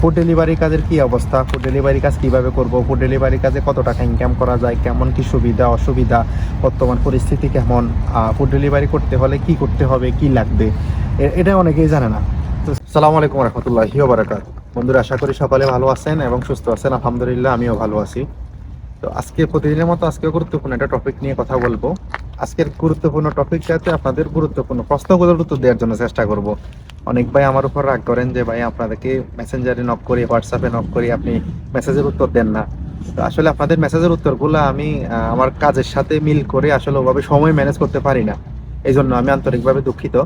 Food delivery কাজের কি অবস্থা? ফুড ডেলিভারি কাজ কীভাবে করব? ফুড ডেলিভারি কাজে কত টাকা ইনকাম করা যায়? কেমন কি সুবিধা, অসুবিধা? বর্তমান পরিস্থিতি কেমন? ফুড ডেলিভারি করতে হলে কি করতে হবে? কি লাগবে? এটা অনেকেই জানে না। তো সালাম আলাইকুম রহমতুল্লাহি বারাকাত বন্ধুরা, আশা করি সকলে ভালো আছেন এবং সুস্থ আছেন। আলহামদুলিল্লাহ, আমিও ভালো আছি। তো আজকে, প্রতিদিনের মতো আজকে গুরুত্বপূর্ণ একটা টপিক নিয়ে কথা বলব। আজকের গুরুত্বপূর্ণ টপিকটাতে আপনাদের গুরুত্বপূর্ণ প্রশ্নগুলোর উত্তর দেওয়ার জন্য চেষ্টা করব। অনেক ভাই আমার উপর রাগ করেন যে, ভাই, আপনাদেরকে মেসেঞ্জারে নক করি হোয়াটসঅ্যাপে নক করি, আপনি মেসেজের উত্তর দেন না। তো আসলে আপনাদের মেসেজের উত্তরগুলো আমি আমার কাজের সাথে মিল করে আসলে ওভাবে সময় ম্যানেজ করতে পারি না। এই জন্য আমি আন্তরিকভাবে দুঃখিত।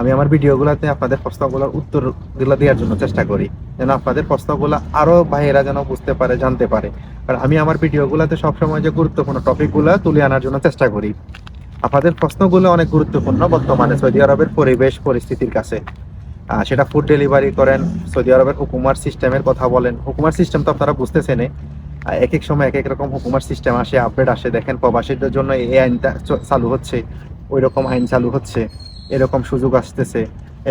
আমি আমার ভিডিওগুলোতে আপনাদের প্রশ্নগুলোর উত্তরগুলো দেওয়ার জন্য চেষ্টা করি। যেন আপনাদের প্রশ্নগুলো আরও ভাইয়েরা যেন বুঝতে পারে, জানতে পারে। কারণ আমি আমার ভিডিওগুলোতে সবসময় যে গুরুত্বপূর্ণ টপিকগুলো তুলে আনার জন্য চেষ্টা করি। আপনাদের প্রশ্নগুলো অনেক গুরুত্বপূর্ণ বর্তমানে সৌদি আরবের পরিবেশ পরিস্থিতির কাছে। সেটা ফুড ডেলিভারি করেন, সৌদি আরবের হুকুমার সিস্টেমের কথা বলেন। হুকুমার সিস্টেম তো আপনারা বুঝতেছেন এক এক সময় এক এক রকম হুকুমার সিস্টেম আসে আপডেট আসে। দেখেন প্রবাসীদের জন্য এই আইনটা চালু হচ্ছে ওই রকম আইন চালু হচ্ছে, এরকম সুযোগ আসতেছে,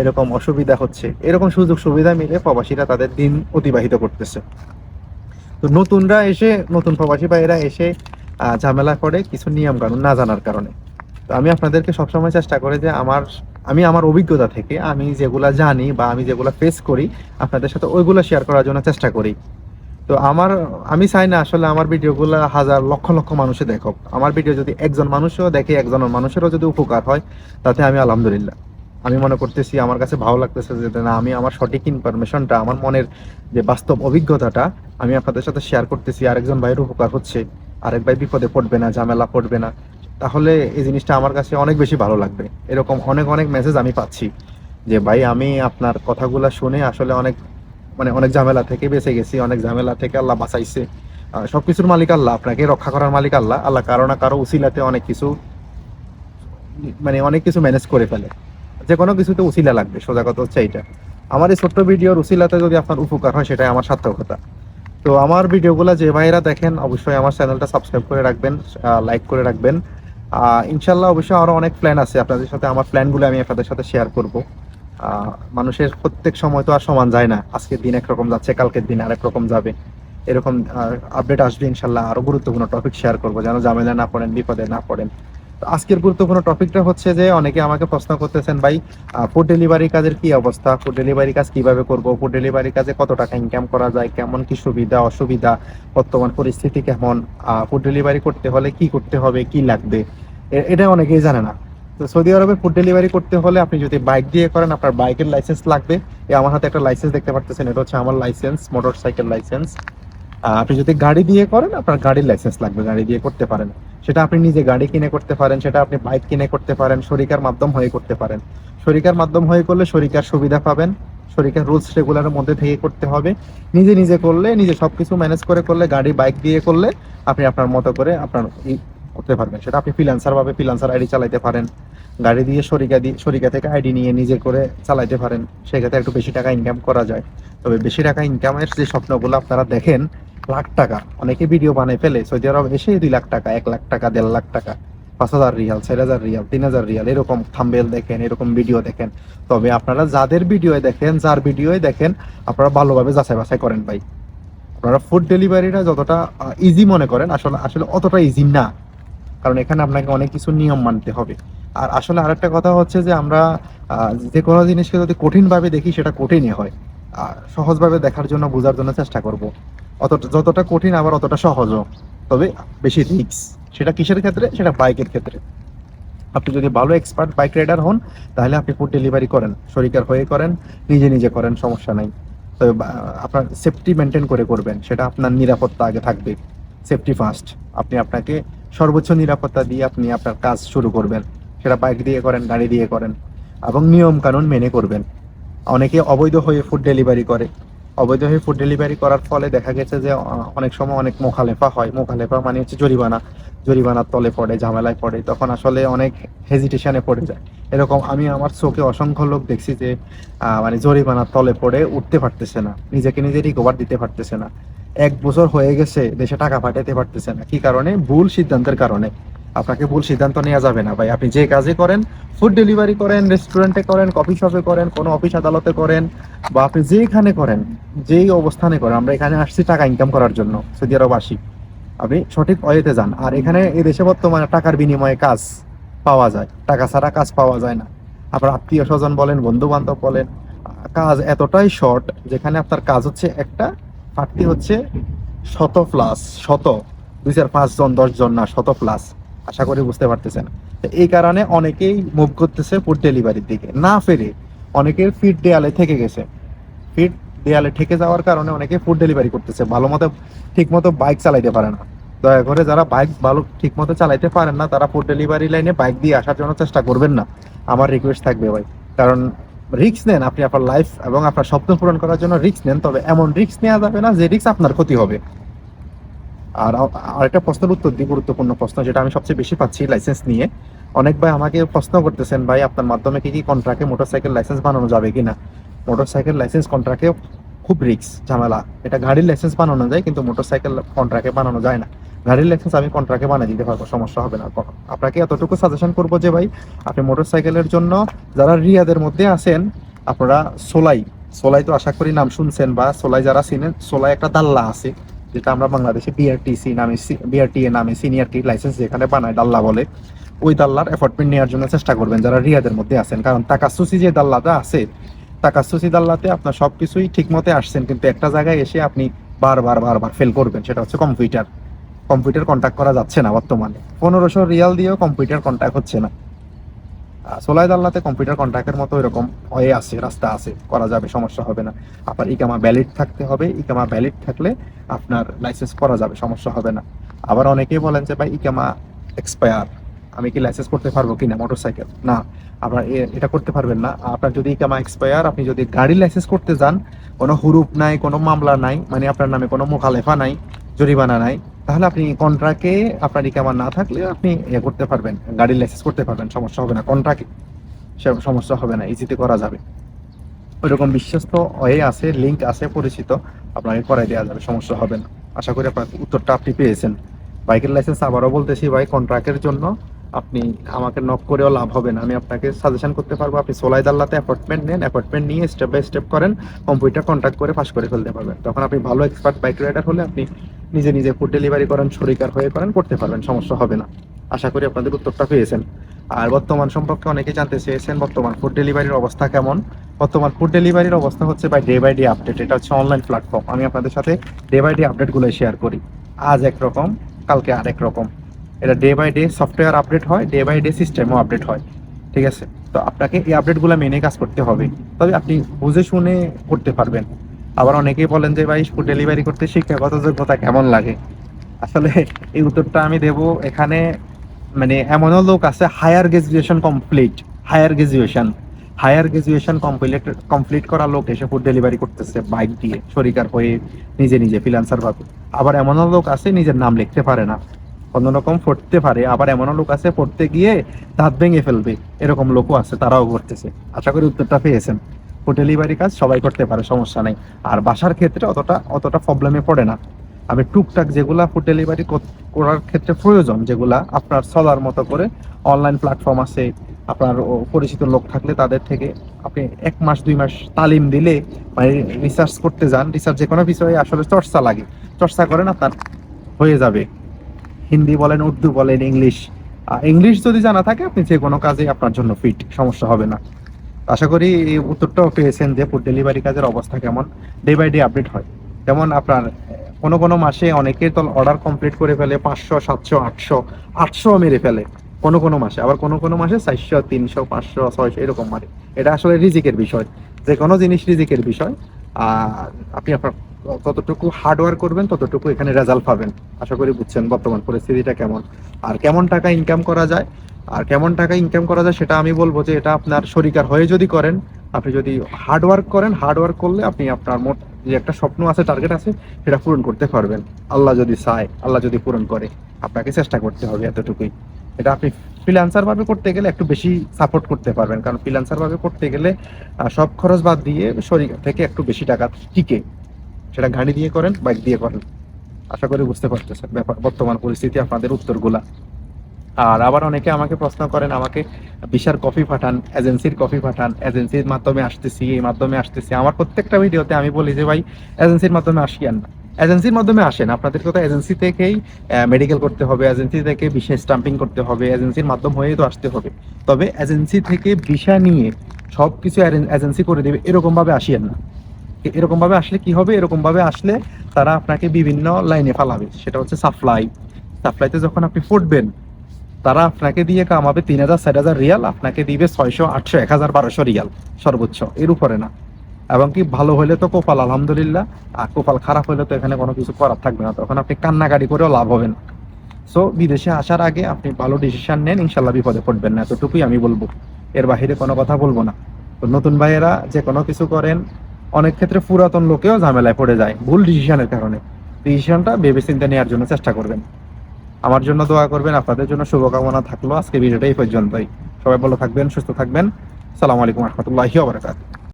এরকম অসুবিধা হচ্ছে। এরকম সুযোগ সুবিধা মিলে প্রবাসীরা তাদের দিন অতিবাহিত করতেছে। তো নতুনরা এসে, নতুন প্রবাসী ভাইয়েরা এসে ঝামেলা করে কিছু নিয়ম কানুন না জানার কারণে। তো আমি আপনাদেরকে সবসময় চেষ্টা করি যে আমার, আমি আমার অভিজ্ঞতা থেকে আমি যেগুলা জানি বা আমি যেগুলা ফেস করি, আপনাদের সাথে ওইগুলো শেয়ার করার জন্য চেষ্টা করি। তো আমার, আমি চাই না আসলে আমার ভিডিওগুলো হাজার, লক্ষ লক্ষ মানুষে দেখো আমার ভিডিও যদি একজন মানুষও দেখে একজন মানুষেরও যদি উপকার হয়, তাতে আমি আলহামদুলিল্লাহ। আমি মনে করতেছি, আমার কাছে ভালো লাগতেছে যে না, আমি আমার সঠিক ইনফরমেশনটা আমার মনের যে বাস্তব অভিজ্ঞতাটা, আমি আপনাদের সাথে শেয়ার করতেছি। আরেকজন ভাইয়ের উপকার হচ্ছে। আরেক ভাই বিপদে পড়বে না, ঝামেলা পড়বে না। তাহলে এই জিনিসটা আমার কাছে অনেক বেশি ভালো লাগবে। এরকম অনেক অনেক মেসেজ আমি পাচ্ছি যে, ভাই, আমি আপনার কথাগুলো শুনে আসলে অনেক মানে অনেক ঝামেলা থেকে বেঁচে গেছি, অনেক ঝামেলা থেকে আল্লাহ বাঁচাইছে। সব কিছুর মালিক আল্লাহ, আপনাকে রক্ষা করার মালিক আল্লাহ। আল্লাহ কারও না কারও উসিলাতে অনেক কিছু মানে অনেক কিছু ম্যানেজ করে ফেলে। যে কোনো কিছুতে উসিলা লাগবে, সোজা কথা হচ্ছে এইটা। আমার এই ছোট্ট ভিডিওর উসিলাতে যদি আপনার উপকার হয়, সেটাই আমার সার্থকতা। তো আমার ভিডিওগুলো যে ভাইরা দেখেন, অবশ্যই আমার চ্যানেলটা সাবস্ক্রাইব করে রাখবেন লাইক করে রাখবেন। ইনশাল্লাহ অবশ্যই আরও অনেক প্ল্যান আছে। আপনাদের সাথে আমার প্ল্যানগুলো আমি আপনাদের সাথে শেয়ার করব। মানুষের প্রত্যেক সময় তো আর সমান যায় না। আজকের দিন একরকম যাচ্ছে, কালকের দিন আরেক রকম যাবে। এরকম আপডেট আসবে ইনশাল্লাহ। আরও গুরুত্বপূর্ণ টপিক শেয়ার করব, যেন ঝামেলা না পড়েন, বিপদে না পড়েন। আজকের গুরুত্বপূর্ণ টপিকটা হচ্ছে যে, অনেকে আমাকে প্রশ্ন করতেছেন, ভাই ফুড ডেলিভারি কাজের কি অবস্থা? ফুড ডেলিভারি কাজ কীভাবে করব? ফুড ডেলিভারি কাজে কত টাকা ইনকাম করা যায়? কেমন কি সুবিধা, অসুবিধা? বর্তমান পরিস্থিতি কেমন? ফুড ডেলিভারি করতে হলে কি করতে হবে? কি লাগবে? এটা অনেকেই জানে না। তো সৌদি আরবে ফুড ডেলিভারি করতে হলে আপনি যদি বাইক দিয়ে করেন, আপনার বাইকের লাইসেন্স লাগবে। এই আমার হাতে একটা লাইসেন্স দেখতে পারতেছেন, এটা হচ্ছে আমার লাইসেন্স মোটর সাইকেল লাইসেন্স আপনি যদি গাড়ি দিয়ে করেন, আপনার গাড়ির লাইসেন্স লাগবে, গাড়ি দিয়ে করতে পারেন। সেটা আপনি নিজে গাড়ি কিনে করতে পারেন, সেটা আপনি বাইক কিনে করতে পারেন, শরিকার মাধ্যম হয়ে করতে পারেন। শরিকার মাধ্যম হয়ে করলে শরিকার সুবিধা পাবেন, শরিকার রুলস রেগুলারের মধ্যে থেকে করতে হবে। নিজে নিজে করলে, নিজে সবকিছু ম্যানেজ করে করলে, গাড়ি বাইক দিয়ে করলে, আপনি আপনার মতো করে আপনার করতে পারবেন। সেটা আপনি ফ্রিল্যান্সার ভাবে ফ্রিল্যান্সার আইডি চালাতে পারেন। গাড়ি দিয়ে শরিকা দিয়ে, শরিকা থেকে আইডি নিয়ে নিজে করে চালাইতে পারেন। সেক্ষেত্রে একটু বেশি টাকা ইনকাম করা যায়। তবে বেশি টাকা ইনকামের যে স্বপ্নগুলো আপনারা দেখেন, লাখ টাকা। অনেকে ভিডিও বানাই ফেলে, সৌদি আরব এসে দুই লাখ টাকা, এক লাখ টাকা, দেড় লাখ টাকা, পাঁচ হাজার রিয়াল, চার হাজার রিয়াল, তিন হাজার রিয়াল, এরকম থাম্বেল দেখেন, এরকম ভিডিও দেখেন। তবে আপনারা যাদের ভিডিও দেখেন, যার ভিডিও দেখেন, আপনারা ভালোভাবে যাচাই বাছাই করেন ভাই। আপনারা ফুড ডেলিভারিটা যতটা ইজি মনে করেন, আসলে আসলে অতটা ইজি না। কারণ এখানে আপনাকে অনেক কিছু নিয়ম মানতে হবে। আর আসলে আরেকটা কথা হচ্ছে যে আমরা যে কোনো জিনিসকে যদি কঠিনভাবে দেখি, সেটা কঠিনই হয়। সহজভাবে দেখার জন্য বোঝার জন্য চেষ্টা করব। অতটা, যতটা কঠিন আবার অতটা সহজও। তবে বেশি রিক্স সেটা কিসের ক্ষেত্রে? সেটা বাইকের ক্ষেত্রে। আপনি যদি ভালো এক্সপার্ট বাইক রাইডার হন, তাহলে আপনি ফুড ডেলিভারি করেন। শরিকার হয়ে করেন, নিজে নিজে করেন, সমস্যা নাই। তবে আপনার সেফটি মেনটেন করে করবেন। সেটা আপনার নিরাপত্তা আগে থাকবে। সেফটি ফার্স্ট আপনি আপনাকে সর্বোচ্চ নিরাপত্তা দিয়ে আপনি আপনার কাজ শুরু করবেন। সেটা বাইক দিয়ে করেন, গাড়ি দিয়ে করেন, এবং নিয়ম কানুন মেনে করবেন। অনেকে অবৈধ হয়ে ফুড ডেলিভারি করে। অবৈধ হয়ে ফুড ডেলিভারি করার ফলে দেখা গেছে যে অনেক সময় অনেক মোখালেফা হয়। মোখালেফা মানে হচ্ছে জরিমানা। জরিমানার তলে পড়ে, ঝামেলায় পড়ে। তখন আসলে অনেক হেজিটেশনে পড়ে যায়। এরকম আমি আমার চোখে অসংখ্য লোক দেখছি যে মানে জরিমানার তলে পড়ে উঠতে পারতেছে না। নিজেকে নিজে রিকভার দিতে পারতেছে না। এক বছর হয়ে গেছে দেশে টাকা পাঠাতে পারতেছে না। কি কারণে? ভুল সিদ্ধান্তের কারণে। আপনাকে ভুল সিদ্ধান্ত নেওয়া যাবে না ভাই। আপনি যে কাজে করেন ফুড ডেলিভারি করেন রেস্টুরেন্টে করেন কফি শপে করেন, কোনো অফিস আদালতে করেন, বা আপনি যেখানে করেন, যেই অবস্থানে করেন, আমরা এখানে আসছি টাকা ইনকাম করার জন্য, সৌদি আরব আসি। আপনি সঠিক ওয়েতে যান। আর এখানে এই দেশে বর্তমানে টাকার বিনিময়ে কাজ পাওয়া যায়। টাকা ছাড়া কাজ পাওয়া যায় না। আপনার আত্মীয় স্বজন বলেন বন্ধু বান্ধব বলেন, কাজ এতটাই শর্ট যেখানে আপনার কাজ হচ্ছে একটা ফাটতি হচ্ছে শত প্লাস, শত। দুই চার, পাঁচ জন, দশ জন না, শত প্লাস। আশা করি বুঝতে পারতেছেন। এই কারণে অনেকেই মুভ করতেছে ফুড ডেলিভারির দিকে। না ফেরে অনেকের ফিট দেয়ালে থেকে গেছে। ফিট দেয়ালে ঠেকে যাওয়ার কারণে অনেকে ফুড ডেলিভারি করতেছে। ভালো মতো ঠিক মতো বাইক চালাইতে পারে না। দয়া করে যারা বাইক ভালো ঠিক মতো চালাইতে পারেন না, তারা ফুড ডেলিভারি লাইনে বাইক দিয়ে আসার জন্য চেষ্টা করবেন না। আমার রিকোয়েস্ট থাকবে ভাই। কারণ রিস্ক নেন আপনি আপনার লাইফ এবং আপনার স্বপ্ন পূরণ করার জন্য রিক্স নেন, তবে এমন রিক্স নেওয়া যাবে না যে রিক্স আপনার ক্ষতি হবে। আর আরেকটা প্রশ্নের উত্তর দিই গুরুত্বপূর্ণ প্রশ্ন, যেটা আমি সবচেয়ে বেশি পাচ্ছি লাইসেন্স নিয়ে। অনেক ভাই আমাকে প্রশ্ন করতেছেন, ভাই, আপনার মাধ্যমে কি কি কন্ট্রাক্টে মোটরসাইকেল লাইসেন্স বানানো যাবে কি কিনা মোটরসাইকেল লাইসেন্স কন্ট্রাক্টে খুব রিক্স ঝামেলা। এটা গাড়ির লাইসেন্স বানানো যায়, কিন্তু মোটরসাইকেল কন্ট্রাক্টে বানানো যায় না। গাড়ির লাইসেন্স আমি কন্ট্রাক্টে বানিয়ে দিতে পারব, সমস্যা হবে না আপনাকে এতটুকু সাজেশন করব যে ভাই, আপনি মোটর সাইকেলের জন্য যারা রিয়াদের মধ্যে আছেন, আপনারা সোলাই সোলাই তো আশা করি নাম শুনছেন বা সোলাই যারা চিনেন, সোলাই একটা দাল্লা আছে, যেটা আমরা বাংলাদেশে বিআরটিসি নামে বিআরটিএ নামে সিনিয়র টি লাইসেন্স যেখানে বানায় দাল্লা বলে। ওই দাল্লার অ্যাপয়েন্টমেন্ট নেওয়ার জন্য চেষ্টা করবেন যারা রিয়াদের মধ্যে আছেন, কারণ তাকাসুসি যে দাল্লাটা আছে, তাকাসুসি দাল্লাতে আপনার সবকিছুই ঠিক মতে আসছেন, কিন্তু একটা জায়গায় এসে আপনি বারবার বারবার ফেল করবেন, সেটা হচ্ছে কম্পিউটার কম্পিউটার কন্ট্যাক্ট করা যাচ্ছে না বর্তমানে। পনেরোশো রিয়াল দিয়েও কম্পিউটার কন্ট্যাক্ট হচ্ছে না। সোলাই দাল্লাতে কম্পিউটার কন্ট্রাক্টের মতো এরকম হয়ে আছে, রাস্তা আছে, করা যাবে, সমস্যা হবে না। আপনার ইকামা ভ্যালিড থাকতে হবে, ইকামা ভ্যালিড থাকলে আপনার লাইসেন্স করা যাবে, সমস্যা হবে না। আবার অনেকেই বলেন যে, ভাই, ইকামা এক্সপায়ার আমি কি লাইসেন্স করতে পারব কিনা মোটরসাইকেল না, আপনার এটা করতে পারবেন না। আপনার যদি ইকামা এক্সপায়ার আপনি যদি গাড়ি লাইসেন্স করতে যান, কোনো হুরুপ নাই, কোনো মামলা নাই মানে আপনার নামে কোনো মুখালেফা নাই, জরিমানা নাই তাহলে আপনি কন্ট্রাক্টে আপনার ইকামা না থাকলে আপনি ইয়ে করতে পারবেন, গাড়ির লাইসেন্স করতে পারবেন, সমস্যা হবে না। কন্ট্রাক্টে সে সমস্যা হবে না ইজিতে করা যাবে। ওইরকম বিশ্বস্ত হয়ে আছে লিঙ্ক আছে, পরিচিত, আপনাকে করাই দেওয়া যাবে, সমস্যা হবে না। আশা করি আপনার উত্তরটা আপনি পেয়েছেন। বাইকের লাইসেন্স আবারও বলতেছি ভাই কন্ট্রাক্টের জন্য আপনি আমাকে নক করেও লাভ হবে না। আমি আপনাকে সাজেশন করতে পারব, আপনি সোলাই দাল্লাতে অ্যাপয়েন্টমেন্ট নেন অ্যাপয়েন্টমেন্ট নিয়ে স্টেপ বাই স্টেপ করেন কম্পিউটার কন্ট্যাক্ট করে পাস করে ফেলতে পারবেন। তখন আপনি ভালো এক্সপার্ট বাইক রাইডার হলে আপনি নিজে নিজে ফুড ডেলিভারি করেন শরিকার হয়ে করেন, করতে পারবেন, সমস্যা হবে না। আশা করি আপনাদের উত্তরটা পেয়েছেন। আর বর্তমান সম্পর্কে অনেকে জানতে চেয়েছেন, বর্তমান ফুড ডেলিভারির অবস্থা কেমন? বর্তমান ফুড ডেলিভারির অবস্থা হচ্ছে by day by day update এটা হচ্ছে অনলাইন প্ল্যাটফর্ম আমি আপনাদের সাথে ডে বাই ডে আপডেটগুলো শেয়ার করি। আজ একরকম, কালকে আরেক রকম এটা day by day software update হয় ডে বাই ডে সিস্টেমও আপডেট হয়। ঠিক আছে? তো আপনাকে এই আপডেটগুলো মেনে কাজ করতে হবে। তবে আপনি বুঝে শুনে করতে পারবেন। আবার অনেকেই বলেন যে, ভাই ফুড ডেলিভারি করতে শিক্ষাগত যোগ্যতা কেমন লাগে? আসলে এই উত্তরটা আমি দেব এখানে মানে এমনও লোক আছে higher graduation complete higher graduation higher graduation complete complete করা লোক এসে ফুড ডেলিভারি করতেছে বাইক দিয়ে, শরিকার হয়ে নিজে নিজে ফ্রিল্যান্সার ভাবে। আবার এমনও লোক আছে, নিজের নাম লিখতে পারে না কোনো রকম পড়তে পারে, আবার এমনও লোক আছে পড়তে গিয়ে দাঁত ভেঙে ফেলবে, এরকম লোকও আছে, তারাও করতেছে। আশা করি উত্তরটা পেয়েছেন। ডেলিভারি কাজ সবাই করতে পারে, সমস্যা নেই। আর বাসার ক্ষেত্রে অতটা অতটা প্রবলেমে পড়ে না। আমি টুকটাক যেগুলা ফুড ডেলিভারি করার ক্ষেত্রে প্রয়োজন, যেগুলা আপনার চলার মতো করে অনলাইন প্ল্যাটফর্ম আছে, আপনার পরিচিত লোক থাকলে তাদের থেকে আপনি এক মাস, দুই মাস তালিম দিলে মানে রিসার্চ করতে যান রিসার্চ যে কোনো বিষয়ে আসলে চর্চা লাগে। চর্চা করেন, আপনার হয়ে যাবে। হিন্দি বলেন, উর্দু বলেন, ইংলিশ। ইংলিশ যদি জানা থাকে, আপনি যে কোনো কাজে আপনার জন্য ফিট সমস্যা হবে না। আশা করি এই উত্তরটাও পেয়েছেন যে ফুড ডেলিভারি কাজের অবস্থা কেমন? ডে বাই ডে আপডেট হয়। যেমন আপনার কোনো কোনো মাসে অনেকের তো অর্ডার কমপ্লিট করে ফেলে পাঁচশো, সাতশো, আটশো আটশো মেরে ফেলে কোনো কোনো মাসে। আবার কোনো কোনো মাসে চারশো, তিনশো, পাঁচশো, ছয়শো এরকম মারে। এটা আসলে রিজিকের বিষয়। যে কোনো জিনিস রিজিকের বিষয়। আর আপনি আপনার ততটুকু হার্ডওয়ার্ক করবেন, ততটুকু এখানে রেজাল্ট পাবেন। আশা করি বুঝছেন বর্তমান পরিস্থিতিটা কেমন। আর কেমন টাকা ইনকাম করা যায়? আর কেমন টাকা ইনকাম করা যায় সেটা আমি বলব যে এটা আপনার শরিকার হয়ে যদি করেন, আপনি যদি হার্ডওয়ার্ক করেন হার্ডওয়ার্ক করলে আপনি আপনার মোট যে একটা স্বপ্ন আছে টার্গেট আছে, সেটা পূরণ করতে পারবেন। আল্লাহ যদি চায়, আল্লাহ যদি পূরণ করে, আপনাকে চেষ্টা করতে হবে এতটুকুই। এটা আপনি ফ্রিল্যান্সার ভাবে করতে গেলে একটু বেশি সাপোর্ট করতে পারবেন, কারণ ফ্রিল্যান্সার ভাবে করতে গেলে সব খরচ বাদ দিয়ে শরীর থেকে একটু বেশি টাকা টিকে। সেটা গাড়ি দিয়ে করেন বাইক দিয়ে করেন। আশা করি বুঝতে পারতেছেন ব্যাপার, বর্তমান পরিস্থিতি, আপনাদের উত্তরগুলা। আর আবার অনেকে আমাকে প্রশ্ন করেন, আমাকে বিশার কফি পাঠান এজেন্সির কফি পাঠান এজেন্সির মাধ্যমে আসতেছি, এই মাধ্যমে আসতেছি। আমার প্রত্যেকটা ভিডিওতে আমি বলি যে, ভাই এজেন্সির মাধ্যমে আসিয়ান না। এজেন্সির মাধ্যমে আসেন, আপনাদেরকে কথা এজেন্সি থেকেই মেডিকেল করতে হবে এজেন্সি থেকে বিশেষ স্টাম্পিং করতে হবে এজেন্সির মাধ্যম হয়েই তো আসতে হবে। তবে এজেন্সি থেকে ভিসা নিয়ে সব কিছু এজেন্সি করে দেবে, এরকমভাবে আসিয়েন না। এ- এরকম ভাবে আসলে কি হবে? এরকম ভাবে আসলে তারা আপনাকে বিভিন্ন লাইনে ফালাবে। সেটা হচ্ছে সাপ্লাই সাপ্লাইতে যখন আপনি ফুটবেন তারা আপনাকে দিয়ে কামাবে তিন হাজার, চার হাজার রিয়াল, আপনাকে দিবে ছয়শো, আটশো, এক হাজার, বারোশো রিয়াল সর্বোচ্চ। এর উপরে না। এবং কি ভালো হলে তো কোপাল, আলহামদুলিল্লাহ। আর কোপাল খারাপ হলে তো এখানে কোনো কিছু করার থাকবে না। তখন আপনি কান্নাকাটি করেও লাভ হবে না। সো বিদেশে আসার আগে আপনি ভালো ডিসিশন নেন ইনশাল্লাহ বিপদে পড়বেন না। এতটুকুই আমি বলব। এর বাহিরে কোনো কথা বলব না। তো নতুন ভাইয়েরা যে কোনো কিছু করেন, অনেক ক্ষেত্রে পুরাতন লোকেও ঝামেলায় পড়ে যায়। ভুল ডিসিশনের কারণে। ডিসিশনটা ভেবে চিন্তা নেওয়ার জন্য চেষ্টা করবেন। আমার জন্য দোয়া করবেন, আপনাদের জন্য শুভকামনা থাকল। আজকে ভিডিওটা এই পর্যন্তই। সবাই ভালো থাকবেন, সুস্থ থাকবেন। সালাম আলাইকুম রহমতুল্লাহি ওবরাকাতুহু